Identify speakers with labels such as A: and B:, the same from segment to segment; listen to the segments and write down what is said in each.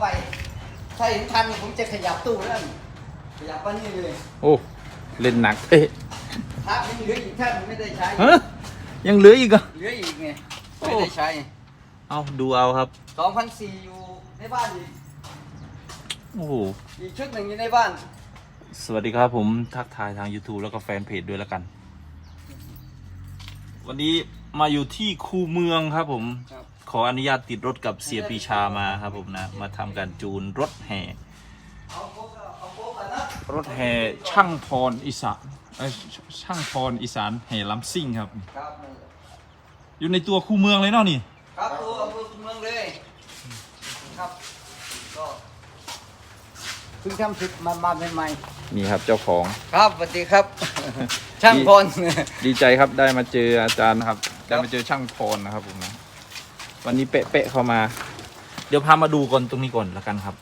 A: ไป ถ้าเห็นทันผมจะขยับตู้แล้วนี่ขยับมานี่เลย
B: โอ้ เล่นหนักเอ๊ะ
A: ถ้ายังเหลืออีกท่านไม่ได้ใช้
B: ฮะยังเหลืออีกเหรอะ
A: เหลืออีกไง
B: โอ้
A: ไม่ได้ใช้
B: เอาดูเอาครับ
A: สองพันสี่อยู่ในบ้านอีก
B: โอ้โห
A: อีกชุดหนึ่งอยู่ในบ้าน
B: สวัสดีครับผมทักทายทาง YouTube แล้วก็แฟนเพจด้วยแล้วกัน วันนี้มาอยู่ที่คูเมืองครับผม
A: ครับ
B: ข ออนุญาตติดรถกับเสียปรีชามาครับผมนะ มาทำการจูนรถแห่
A: เอาโค้กเอาโค้กก่อนนะ
B: รถแห่ช่างพรอีสานเอ้ยช่างพรอีสานแห่ลำซิ่งครับ
A: ครับ
B: อยู่ในตัวคูเมืองเลยเนาะนี่
A: ครับตัวอำเภอเมืองเลยครับก็เพิ่งทำศึกมามาใหม่
B: นี่ครับเจ้าของ
A: ๆครับสวัสดีครับ ช่างพร
B: ดีใจครับได้มาเจออาจารย์นะครับ ได้มาเจอช่างพรนะครับผมนะ วันนี้เป๊ะๆเข้ามา เดี๋ยวพามาดูก่อนตรงนี้ก่อนละกันครับ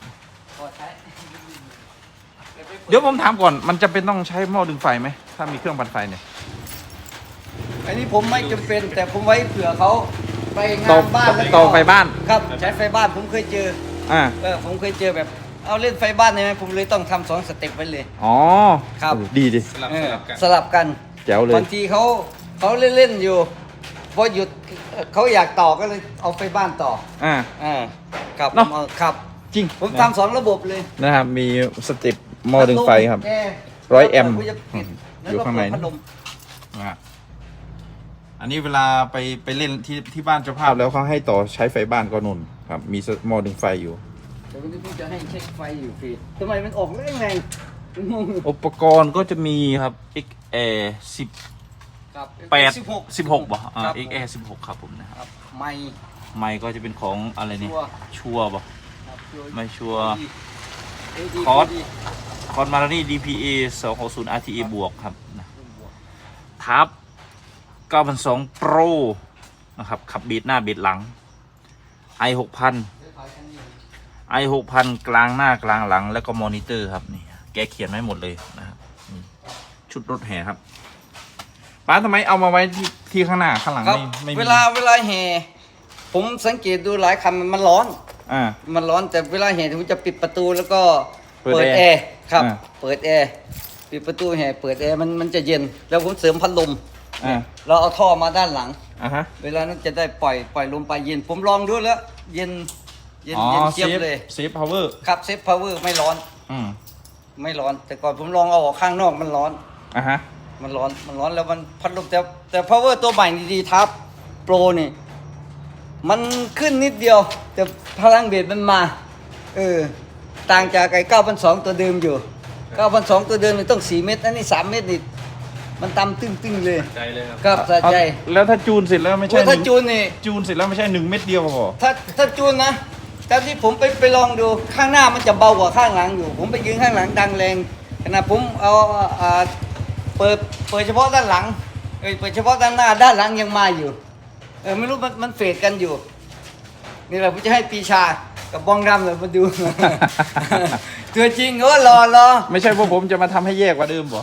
A: ขอใช้
B: เดี๋ยวผมถามก่อนมันจะเป็นต้องใช้หม้อดึงไฟไหมถ้ามีเครื่องปั่นไฟเนี่ย
A: อันนี้ผมไม่จำเป็น แต่ผมไว้เผื่อเขาไปงา
B: ต่อน
A: บ้านแล้วก็
B: ต่อไฟบ้าน
A: ครับ ใช้ไฟบ้านผมเคยเจอ
B: อ่า
A: เออผมเคยเจอแบบ เอาเล่นไฟบ้านใช่ไหมผมเลยต้องทำสองสเต็ปไว้เลย
B: อ๋อ
A: ครับ
B: เออดีดิ
A: เออสลับกัน
B: แจ๋วเลย
A: บางทีเขาเขาเล่นๆอยู่ พอหยุดเอ่อเขาอยากต่อก็เลยเอาไฟบ้านต่อ
B: อ่า
A: อ่าครับ
B: เนอะ
A: ผมเอาครับ
B: จริง
A: ผม
B: นะ
A: ทำสองระบบเลย
B: นะครับ มีสเต็ปหม้อดึงไฟครับ
A: แร์
B: ร้อยแอมป์
A: ล้วก็จะปิดแล้ว
B: อยู่
A: ก็
B: ข้างใน
A: เปิดพัดลม
B: อะอันนี้เวลาไปไปเล่นที่ที่บ้านเจ้าภาพแล้วเขาให้ต่อใช้ไฟบ้านก็นุ่นครับ มีหม้อดึงไฟอยู่
A: เดี๋ยววันนี้ผมจะให้เช็คไฟอยู่ฟรีทำไมมันออกแรงแรงๆงง
B: อุปกรณ์ก็จะมีครับ XA 10
A: ครับ
B: 8
A: สิบหก
B: 16บ่อ่า
A: ครับ
B: XA 16ครับผมนะค
A: ครับรับไม่
B: ไมค์ก็จะเป็นของอะไรนี่
A: ชัวร์
B: ชัวร์บ่
A: ครับชัวร์
B: ไม่ชัวร์
A: เอดี
B: คอร์ส
A: เดี
B: คอนมารานี่ DPA 260 RTA บวกครับนะทับ9,200 Pro นะครับ ขับบีดหน้าบีดหลัง i 6,000 i 6,000 กลางหน้ากลางหลัง แล้วก็มอนิเตอร์ครับนี่แกเขียนไว้หมดเลยนะครับนี่ชุดรถแห่ครับ ป้าทำไมเอามาไว้ที่ที่ข้างหน้าข้างหลัง
A: ครับ
B: ไม่ไม่มี
A: เวลาเวลาแห่ผมสังเกตดูหลายคันมันมันร้อน
B: อ่า
A: มันร้อนแต่เวลาแห่ผมจะปิดประตูแล้วก็
B: เปิด
A: เปิด
B: แอ
A: แอ
B: ร์
A: ร์ครับ
B: อ่า
A: เปิดแอร์ปิดประตูแห่เปิดแอร์มันมันจะเย็น แล้วผมเสริมพัดลม
B: อ่า
A: เราเอาท่อมาด้านหลัง
B: อ่าฮะ
A: เวลานั้นจะได้ปล่อยปล่อยลมไปเย็น ผมลองดูแล้ว เย็นเย็น
B: อ๋อ
A: เย็น
B: เซ
A: เจี๊ยบ
B: ฟ
A: เลย
B: เซฟพาวเวอร์
A: ครับเซฟพาวเวอร์ไม่ร้อน
B: อืม
A: ไม่ร้อน แต่ก่อนผมลองเอาออกข้างนอกมันร้อน
B: อ่าฮะ
A: มันร้อนมันร้อนแล้วมันพัดลมแต่แต่ power ตัวใหม่นี่ดีทับโปรนี่ มันขึ้นนิดเดียว แต่พลังเบสมันมา เออ ต่างจากไอ้9,200ตัวเดิมอยู่9,200ตัวเดิมมันต้อง 4 เมตร อันนี้ 3 เมตรนี่มันต่ำตึ้งๆเลย
B: ใจเลยครับ
A: ครับสะใจ
B: เอาแล้วถ้าจูนเสร็จแล้วไม่ใช่
A: โอ้ยถ้า
B: หง
A: จูนนี่
B: จูนเสร็จแล้วไม่ใช่หนึ่งเม็ดเดียวพอ
A: ถ้าถ้าจูนนะตามที่ผมไปไปลองดูข้างหน้ามันจะเบากว่าข้างหลังอยู่ ผมไปยืนข้างหลังดังแรงขณะผมเอาอ่า เปิดเปิดเฉพาะด้านหลังเอ้ยเปิดเฉพาะด้านหน้าด้านหลังยังมาอยู่เออไม่รู้มันมันเฟดกันอยู่ นี่แหละผมจะให้ปีชากับบองดำเลยมาดู ตัวจริงก็รอรอ
B: ไม่ใช่ว่าผมจะมาทำให้แย่กว่าเดิมบ่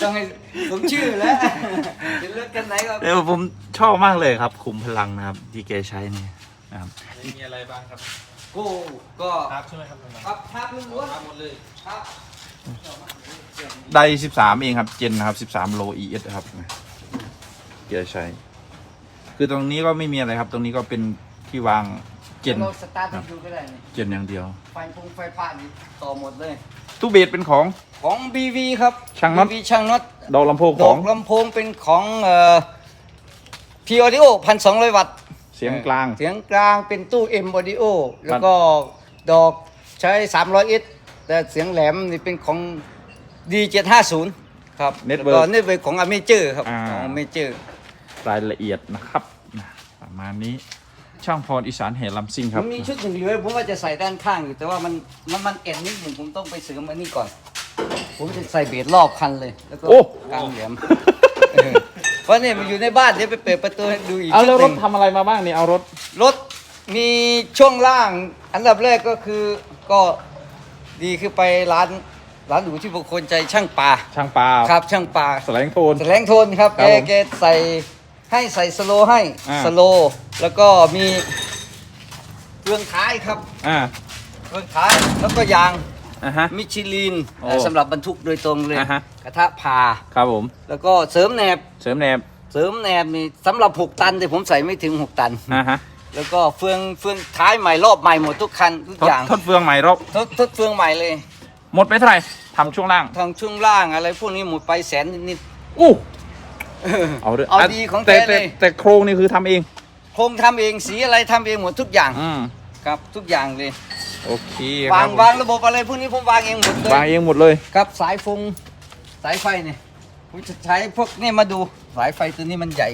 A: ต้องให้ผมชื่อแล้วจะเลือกกันไหนก็
B: เดี๋ยวผมชอบมากเลยครับคุมพลังนะครับที่แกใช้เนี่ยนะครับ
C: มีอะไรบ้างครับ
A: โก้ก็
C: ครับใช่ไหมครับน้อง
A: ครับภาพล้วน
C: ครับหมดเลย
A: ๆครับ
B: ได้สิบสามเองครับ เจนนะครับสิบสามโล ES ครับแกใช้ คือตรงนี้ก็ไม่มีอะไรครับ ตรงนี้ก็เป็นที่วางเจน
A: เราสตาร์ทให้ดูก็ได้นี่
B: เจนอย่างเดียว
A: ไฟพงไฟฟ้านี่ต่อหมดเลย
B: ตู้เบสเป็นของ
A: ของ BV ครับ
B: ช่างน็อต
A: BV ช่างน็อต
B: ดอกลำโพง
A: ด
B: ข
A: อ
B: อกง
A: ลำโพงเป็นของเอ่อ P Audio พันสองร้อยวัตต์
B: เสียงกลาง
A: เสียงกลางเป็นตู้ M Audio แล้วก็ดอกใช้300 S แต่เสียงแหลมนี่เป็นของ D750 ครับ
B: Network
A: แล้วก็เน็ตเวิร์กของ Amateur ครับ
B: อ่า
A: ของ Amateur
B: รายละเอียดนะครับนะประมาณนี้ช่างพรอีสานแห่ลำซิ่งค
A: ผ
B: รับ
A: มมีชุดหนึ่งเหลือผมว่าจะใส่ด้านข้างอยู่แต่ว่ามันมันมันเอ็นนิดหนึ่งผมต้องไปเสริมอันนี้ก่อน ผมจะใส่เบสรอบคันเลย แล้วก็
B: โอ้
A: กลางแหลมเออเพราะเนี่ยมันอยู่ในบ้านเดี๋ยวไปเปิดประตูให้ดูอีก
B: เอา
A: ชุด
B: แล้ว
A: ห
B: ร
A: นึ่
B: ถ
A: ง
B: ทำอะไรมาบ้างนี่เอารถ
A: รถมีช่วงล่างอันดับแรกก็คือก็ ดีคือไปร้านร้านหนูที่บุคคลใจช่างป่า
B: ช่างปลา
A: ครับช่างป่า
B: แสลงโทน
A: แสลงโทนครับ
B: ครั
A: แก
B: บผม
A: แกใส่ให้ใส่สโลว์ให้
B: อ่า
A: สโลว์แล้วก็มีตัวฟืองท้ายครับ
B: อ่า
A: เฟืองท้ายแล้วก็ยาง
B: อ่าฮะ
A: มิชลิน
B: โอ้
A: สำหรับบรรทุกโดยตรงเลย
B: อ่าฮะ
A: กระทะพา
B: ครับผม
A: แล้วก็เสริมแหนบ
B: เสริมแนบ
A: เสริมแหนบนี่สำหรับ 6 ตันแต่ผมใส่ไม่ถึง 6 ตัน
B: อ่าฮะ
A: แล้วก็เฟืองเฟืองท้ายใหม่รอบใหม่หมดทุกคันทุก
B: ทด
A: อย่าง
B: ทดเฟืองใหม่รอบ
A: ทดทดเฟืองใหม่เลย
B: หมดไปเท่าไหร่ทำช่วงล่าง
A: ทางช่วงล่างอะไรพวกนี้หมดไปแสนนิด
B: อู้
A: ๆ
B: เอาด้วย
A: เอาดีของ
B: แต่
A: แท้
B: แต่
A: เลย
B: แต่โครงนี่คือทำเอง
A: โครงทำเองสีอะไรทำเองหมดทุกอย่าง
B: อืม
A: ครับทุกอย่างเลย
B: โอเคควารั
A: ง
B: บผม
A: วางระบบอะไรพวกนี้ผมวางเองหมดเลยวา
B: งเองหมดเลย
A: ครับสายฟงสายไฟเนี่ยผมจะใช้พวกนี่มาดูสายไฟตัวนี้มันใหญ่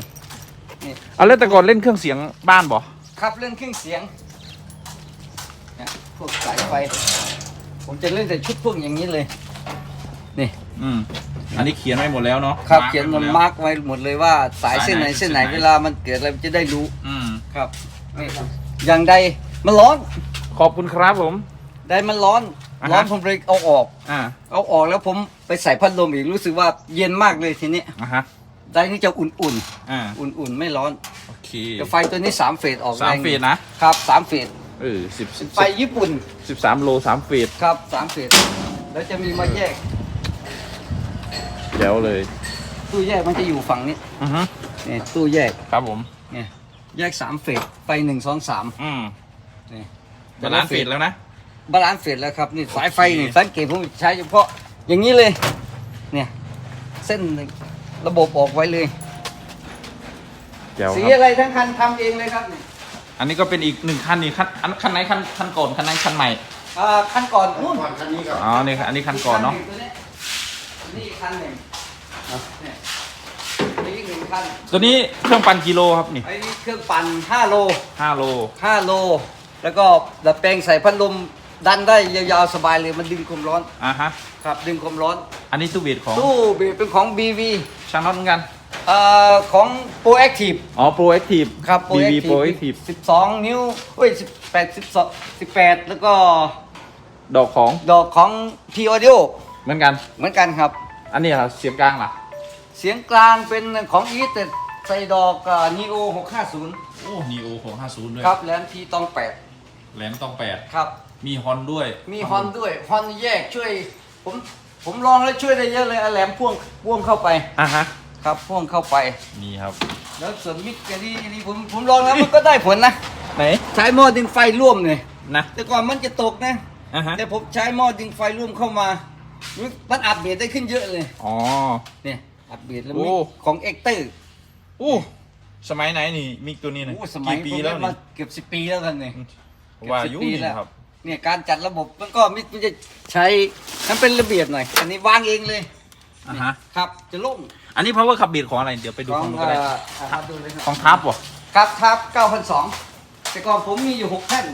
A: นี่
B: เอาแล้วแต่ก่อนเล่นเครื่องเสียงบ้านบ่
A: ครับเรื่องเครื่องเสียงเนี่ยพวกสายไฟ ผมจะเล่นแต่ชุดพวกอย่างนี้เลย นี่
B: อืมอันนี้เขียนไว้หมดแล้วเนาะ
A: ครับา
B: ร์ค
A: เขียน
B: ไว้ห
A: มัน
B: แล้ว
A: มาร์กไว้หมดเลยว่า สาย
B: สาย
A: เส้นไหน
B: ไหน
A: เส้นไหน
B: เส้นไหน
A: เวลามันเกิดอะไรมันจะได้รู้
B: อืม
A: ครับนี่อย่างใดมันร้อน
B: ขอบคุณครับผม
A: ใดมันร้อน
B: อ่าฮะ
A: ร้อนผมเลยเอาออก
B: อ่า
A: เอาออกแล้วผมไปใส่พัดลมอีกรู้สึกว่าเย็นมากเลยทีนี้
B: อะฮะ
A: ได้นี่จะอุ่น
B: อ่า
A: ๆ อุ่นๆไม่ร้อน
B: โอ เค
A: แต่ไฟตัวนี้สามเฟสออก
B: สาม
A: แรง
B: เฟสนะครับ
A: สามเฟส
B: เออสิบสิบ
A: ไฟญี่ปุ่น
B: สิบสามโลสามเฟส
A: ครับสามเฟสแล้วจะมีมาแยก
B: เดี๋ยวเลย
A: ตู้แยกมันจะอยู่ฝั่งนี้
B: อือฮึ
A: เนี่ยตู้แยก
B: ครับผม
A: เนี่ยแยกสามเฟสไฟหนึ่งสองสาม
B: อืม
A: นี่
B: บาลานซ์เฟสแล้วนะ
A: บาลานซ์เฟสแล้วครับนี่สายไฟนี่สังเกตผมใช้เฉพาะอย่างนี้เลย เนี่ย เส้นระบบออกไว้เลย
B: เดี๋ยว
A: สี
B: ครับ
A: อะไรทั้งคันทำเองเลยครับนี่
B: อันนี้ก็เป็นอีกหนึ่งคันนี่คันอันคันไหนคันคันก่อนคันไหนคันใหม่
A: อ่าคันก่อนนู่น
B: อ๋อนี่อันนี้คันก่อนเนาะ
A: นี่อีกคันหนึ่งอะเนี่ยนี่อีกหนึ่งคัน
B: ตัวนี้เครื่องปั่นกิโลครับนี่
A: ไอ้นี่เครื่องปั่น5โล
B: ห้าโล
A: 5โล แล้วก็ดัดแปลงใส่พัดลมดันได้ยาวๆสบายเลยมันดึงความร้อน
B: อะฮะ
A: ครับดึงความร้อน
B: อันนี้ตู้เบสของ
A: ตู้เบรกเป็นของ BV
B: ช่างน็อตเหมือนกัน
A: เอ่อของ Pro Active
B: อ๋อ Pro Active
A: ครับ Pro
B: BB
A: Active
B: Pro Active
A: 12 นิ้วเอ้ย18 12 18 แล้วก็
B: ดอกของ
A: ดอกของ P Audio
B: เหมือนกัน
A: เหมือนกันครับ
B: อันนี้ครับเสียงกลางล่ะ
A: เสียงกลางเป็นของ e แต่ใส่ดอก Neo 650
C: โอ้นีโอของ50 ด้วย
A: ครับแหลมทีตอง
C: แหลมต้องแปด
A: 8ครับ
C: มีฮอนด้วย
A: มีฮอนด้วยฮอนแยกช่วย ผมผมลองแล้วช่วยได้เยอะเลยเอาแหลมพ่วงพ่วงเข้าไป
B: อะฮะ
A: ครับพ่วงเข้าไป
B: นี่ครับ
A: แล้วส่วนมิกอันนี้อันนี้ผมผมลองแล้วมันก็ได้ผลนะ
B: ไหน
A: ใช้หม้อดึงไฟร่วมเลย
B: นะ
A: แต่ก่อนมันจะตกนะ
B: อะฮะ
A: แต่ผมใช้หม้อดึงไฟร่วมเข้ามามันอัปเดตได้ขึ้นเยอะเลย
B: อ๋อ
A: เนี่ยอัปเดตแล้ว
B: โอ้
A: มิกของเอ็กเตอร์
B: อู้สมัยไหนนี่มิกตัวนี้นะ
A: โอ้สมัย
B: กี่ปี
A: ผม
B: แล้ว
A: เล่นมา
B: นี่
A: เกือบสิบปีแล้วกันเนี่ย
B: ว่า
A: เกือบ
B: อ
A: 10
B: ยุ่
A: ปี
B: นี่
A: แล้ว
B: ครับ
A: เนี่ยการจัดระบบมันก็มิมันจะใช้มันเป็นระเบียบหน่อย อันนี้วางเองเลย
B: อะฮะ
A: ครับจะโล่ง
B: อันนี้ power ขับบีดของอะไร เดี๋ยวไปดู
A: ขอ
B: ของ
A: ง
B: นู้นก็ได้
A: เอ่ออะครับดูเลยครับ
B: ของทับวะ
A: ครับทับ9,002แต่ก่อนผมมีอยู่6แท่น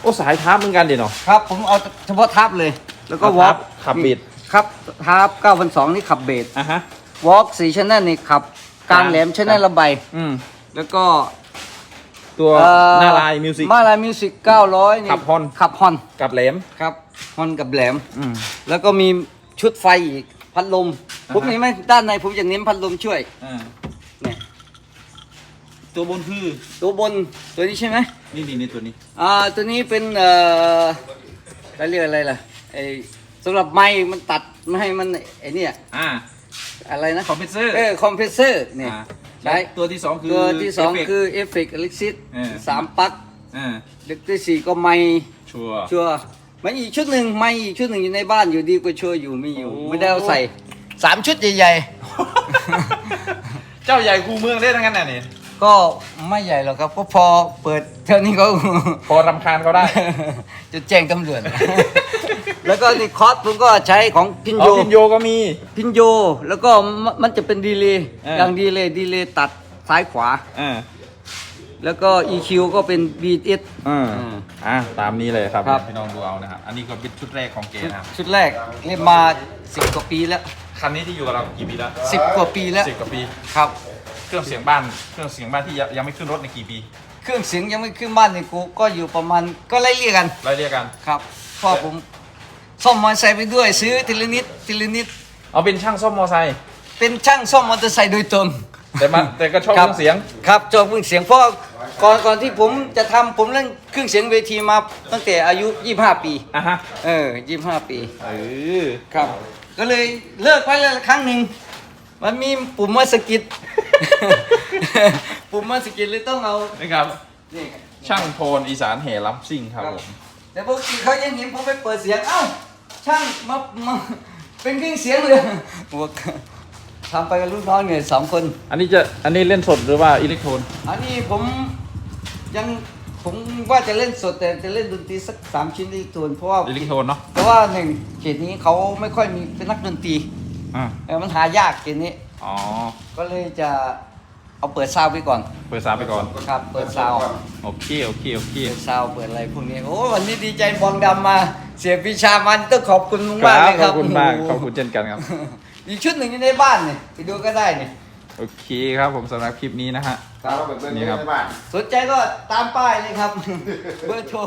B: โอ้สายทับเหมือนกันเดี๋ยวเนาะ
A: ครับ ผมเอาเฉพาะทับเลย แล้วก็
B: เอา
A: วอ
B: ทั
A: ล์
B: บขับเบส
A: ครับทับ9,002นี่ขับเบส
B: อะฮะ
A: วอล์กสี่ชแนลนี่ขับกลางแหลมชแนลระบาย
B: อืม
A: แล้วก็
B: ตัว
A: เอ่อ
B: หน้าลายมิวสิก
A: หน้าลายมิวสิก900นี่
B: ขับฮอน
A: ขับฮอน
B: กับแหลม
A: ครับฮอนกับแหลม
B: อืม
A: แล้วก็มีชุดไฟอีกพัดลม
B: อ่าฮะ
A: ผมเห็นไหมด้านในผมจะเน้นพัดลมช่วย
B: อ่า
A: เนี่ย
B: ตัวบนคือ
A: ตัวบนตัวนี้ใช่ไหม
B: นี่นี่นี่ตัวนี้
A: อ่าตัวนี้เป็นเอ่อเราเรียกอะไรล่ะไอสำหรับไม้มันตัดไม่ให้มันไอเนี่ย
B: อ่า
A: อะไรนะ
B: คอมเพรสเซอร์
A: เออคอมเพรสเซอร์เนี่ย
B: อ่า
A: ใช้
B: ตัวที่สองคือ
A: ตัวที่สอง
B: เฟเฟกต์
A: คือเอฟเฟกต์อลิซิต
B: เออ
A: สามปลั๊ก
B: อ่า
A: เด็กที่สี่ก็ไม้
B: ชัวร์
A: ชัวร์มันอีกชุดหนึ่งไม้อีกชุดหนึ่งอยู่ในบ้านอยู่ดีกว่าชัวร์อยู่ไม่อยู่
B: โอ้
A: ไม่ได้เอาใส่สามชุดใหญ่
B: เจ้าใหญ่คูเมืองได้ทั้งนั้นน่ะนี่
A: ๆ ก็ไม่ใหญ่หรอกครับก็พอเปิดเท่านี้ก็
B: พอรำคาญเขาได้
A: จะแจ้งตำรวจ แล้วก็นี่คอร์สผมก็ใช้ของพิน
B: อ๋
A: โย
B: อพินโยก็มี
A: พินโย แล้วก็มมันจะเป็นดีเลย์
B: เอออ
A: อย่างดีเลย์ดีเลย์ตัดซ้ายขวา
B: อ่า
A: แล้วก็ EQ ก็เป็น BS
B: อ่า
A: อืม
B: อ่าตามนี้เลยครับ
A: ครับ
B: พี่น้องดูเอานะครับ อันนี้ก็เป็นชุดแรกของเก
A: ชุด
B: นะครับ
A: ชุดแรกเล่นมา 10 กว่าปีแล้ว
B: คันนี้ที่อยู่กับเรากี่ปีแล้ว
A: 10 กว่าปีแล้ว
B: สิบกว่าปี
A: ครับ
B: เครื่องเสียงบ้าน เครื่องเสียงบ้านที่ยังยังไม่ขึ้นรถในกี่ปี
A: เครื่องเสียงยังไม่ขึ้นบ้านในกูก็อยู่ประมาณก็ไล่เรียกกัน
B: ไล่เรียกกัน
A: ครับเพราะผมซ่อมมอเตอร์ไซค์ไปด้วยซื้อทีละนิดทีละนิด
B: เอาเป็นช่างซ่อมมอไซค์
A: เป็นช่างซ่อมมอเตอร์ไซค์โดยตรง
B: แต่มันแต่ก็ชอบเครื่องเสียง
A: ครับชอบเครื่องเสียงเพราะก่อนก่อนที่ผมจะทำผมเล่นเครื่องเสียงเวทีมาตั้งแต่อายุ 25 ปี
B: อะฮะ
A: เออ 25 ปี
B: เออ
A: ครับ ก็เลยเลิกไปแล้วครั้งหนึ่ง มันมีปุ่มมาสะกิด ปุ่มมาสะกิดเลยต้องเอา
B: นี่ครับ
A: นี่
B: ช่างโทนอีสานแห่ล้ำซิ่งครับผม
A: แต่ปกติเขายังเห็นผมไปเปิดเสียง เอ้า ช่างมามาเป็นเครื่องเสียงเลยบอกทำไปกับลูกน้องเนี่ยสองคน
B: อันนี้จะอันนี้เล่นสดหรือว่าอิเล็กโทรน
A: อันนี้ผมยังผมว่าจะเล่นสดแต่จะเล่นดนตรีสักสามชิ้นที่ทวนเพราะว่า
B: อิเล็กโทรนเนาะ
A: เพราะว่าหนึ่งเขตนี้เขาไม่ค่อยมีเป็นนักดนตรี
B: อ่า
A: เออมันหายากเขตนี้
B: อ๋อ
A: ก็เลยจะเอาเปิดซาวด์ไปก่อน
B: เปิดซาวไปก่อน
A: ครับ เปิดซาวด์
B: โอเค โอเค โอเค
A: เปิดซาวด์เปิดอะไรพวกนี้ โอ้วันนี้ดีใจบองดำมา เสียพิชามันต้องขอบคุณ
B: ค
A: มากๆ
B: รั
A: เล
B: บ
A: ย
B: ข
A: ค
B: อ
A: รั
B: บบคุณมาก
A: โอ้โห
B: ขอบคุณเช่นกันครับ
A: อีกชุดหนึ่งอยู่ในบ้านเนี่ยไปดูก็ได้เนี่ย
B: โอเคครับผมสำหรับคลิปนี้นะฮะ
A: ครับ
B: นี่ครับ
A: สนใจก็ตามป้ายเลยครับ เบอร์โทร